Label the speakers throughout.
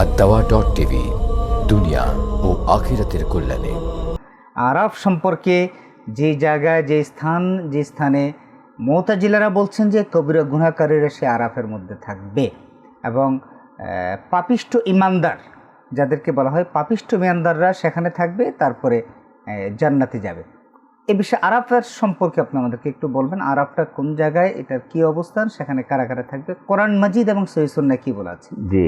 Speaker 1: আর দাওয়া dot TV দুনিয়া ও আখিরাতের কল্যাণে।
Speaker 2: আরাফ সম্পর্কে যে জায়গায় যে স্থান যে স্থানে মোতাজিলারা বলছেন যে কবিরা গুণাকারীরা সে আরাফের মধ্যে থাকবে। এবং আহ, পাপিষ্ঠ ইমানদার যাদেরকে বলা হয় পাপিষ্ঠ ইমানদাররা সেখানে থাকবে তারপরে জান্নাতে যাবে। এ বিষয়ে আরাফের সম্পর্কে আপনি আমাদেরকে একটু বলবেন আরাফটা কোন জায়গায় এটার কি অবস্থান সেখানে কারা কারা থাকবে? কোরআন মাজিদ এবং সহিসন্না কি বলা আছে?
Speaker 3: জি।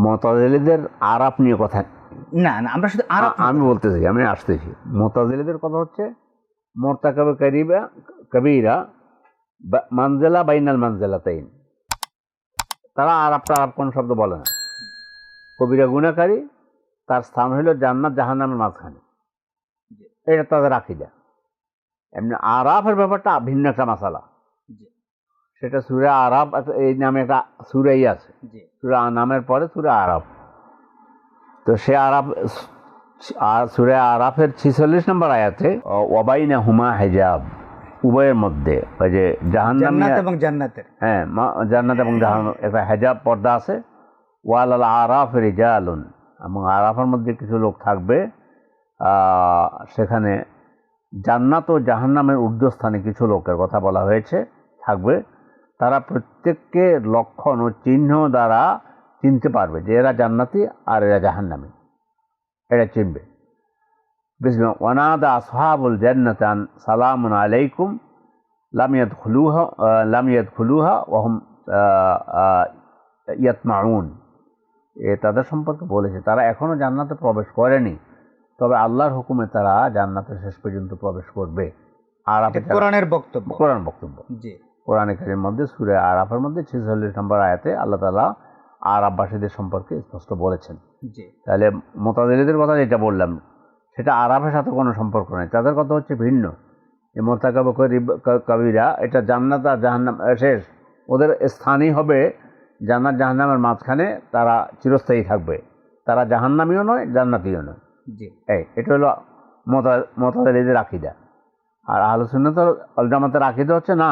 Speaker 3: মতাজিলিদের আরাপ নিয়ে কথা
Speaker 2: না না আমরা শুধু আরাফ
Speaker 3: আ- আমি বলতেছি আমি আসতেছি। মতাজিলিদের কথা হচ্ছে মোর্তাকাবে করিবা কবিরা মানজেলা বাইনাল মানজেলা তাইন তারা আরাপটা আরাপ কোনো শব্দ বলে না। কবিরা গুণাকারী তার স্থান হইল জান্নাত জাহান্নামের মাঝখানে। এটা তাদের রাখি আকিদা। এমনি আরাফের ব্যাপারটা ভিন্ন একটা মশালা সেটা সুরা আরাব একটা- এই নামে একটা সুরাই আছে। সুরা নামের পরে সুরা আরাফ। তো সে আরাফ আর সুরে আরাফের ছিচল্লিশ নম্বর আয়াতে ওবাইনা হুমা হেজাব উভয়ের মধ্যে ওই যে জাহান্নামী
Speaker 2: এবং জান্নাতের।
Speaker 3: হ্যাঁ জান্নাত এবং জাহান একটা হেজাব পর্দা আছে। ওয়াল আল আরাফ রিজালুন এবং আরাফের মধ্যে কিছু লোক থাকবে। সেখানে জান্নাত ও জাহান্নামের ঊর্ধ্বস্থানে কিছু লোকের কথা বলা হয়েছে থাকবে। তারা প্রত্যেককে লক্ষণ ও চিহ্ন দ্বারা চিনতে পারবে যে এরা জান্নাতি আর এরা জাহান্নামি। এটা চিনবে। বিসমিল্লাহ। ওয়ানাদা আসহাবুল জান্নাতান সালামুন আলাইকুম লাম ইয়াদখুলুহা আহ, লাম ইয়াদখুলুহা ওয়াহুম আহ, আহ, ইয়াতমাউন। এ তাদের সম্পর্কে বলেছে তারা এখনও জান্নাতে প্রবেশ করেনি তবে আল্লাহর হুকুমে তারা জান্নাতে শেষ পর্যন্ত প্রবেশ করবে। আর
Speaker 2: কোরআনের বক্তব্য।
Speaker 3: কোরআন বক্তব্য।
Speaker 2: জি।
Speaker 3: কোরআনে কারির মধ্যে সুরে আরাফের মধ্যে ছেচল্লিশ নম্বর আয়াতে আল্লাহ তালা আরাববাসীদের সম্পর্কে স্পষ্ট বলেছেন। তাহলে মোতাদিলিদের কথা যেটা বললাম সেটা আরাফের সাথে কোনো সম্পর্ক নেই তাদের কথা হচ্ছে ভিন্ন। এই মোতাকাব কবিরা এটা জান্নাত আর জাহান্নাম শেষ। ওদের স্থানই হবে জান্নাত জাহান্নামের মাঝখানে তারা চিরস্থায়ী থাকবে। তারা জাহান্নামীও নয় জান্নাতিও নয়।
Speaker 2: জি।
Speaker 3: এই এটা হলো মতা মতাদিলিদের আকিদা। আর আলোচনা তো অলজামাতের আকিদা হচ্ছে না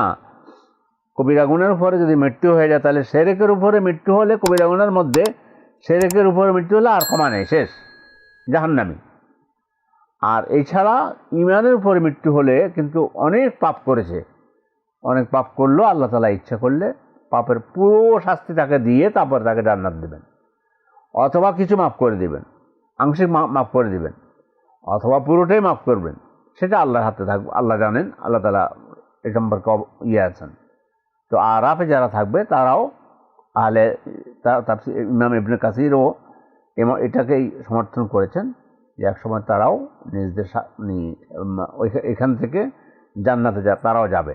Speaker 3: কবিরা গুণের উপরে যদি মৃত্যু হয়ে যায়, তাহলে সেরেকের উপরে মৃত্যু হলে কবিরা গুণের মধ্যে সেরেকের উপরে মৃত্যু হলে আর ক্ষমা নেই, শেষ, জাহান্নামি। আর এছাড়া ইমানের উপরে মৃত্যু হলে কিন্তু অনেক পাপ করেছে। অনেক পাপ করল, আল্লাহ তালা ইচ্ছা করলে পাপের পুরো শাস্তি তাকে দিয়ে তারপর তাকে জান্নাত দেবেন। অথবা কিছু মাফ করে দিবেন, আংশিক মাফ করে দিবেন, অথবা পুরোটাই মাফ করবেন। সেটা আল্লাহর হাতে থাকবে আল্লাহ জানেন, আল্লাহ তালা এ সম্পর্কে ইয়ে আছেন। তো আরাফে যারা থাকবে, তারাও আহলে ইমাম ইবনে কাসিরও এটাকেই সমর্থন করেছেন যে একসময় তারাও নিজেদের এখান থেকে জান্নাতে যা, তারাও যাবে।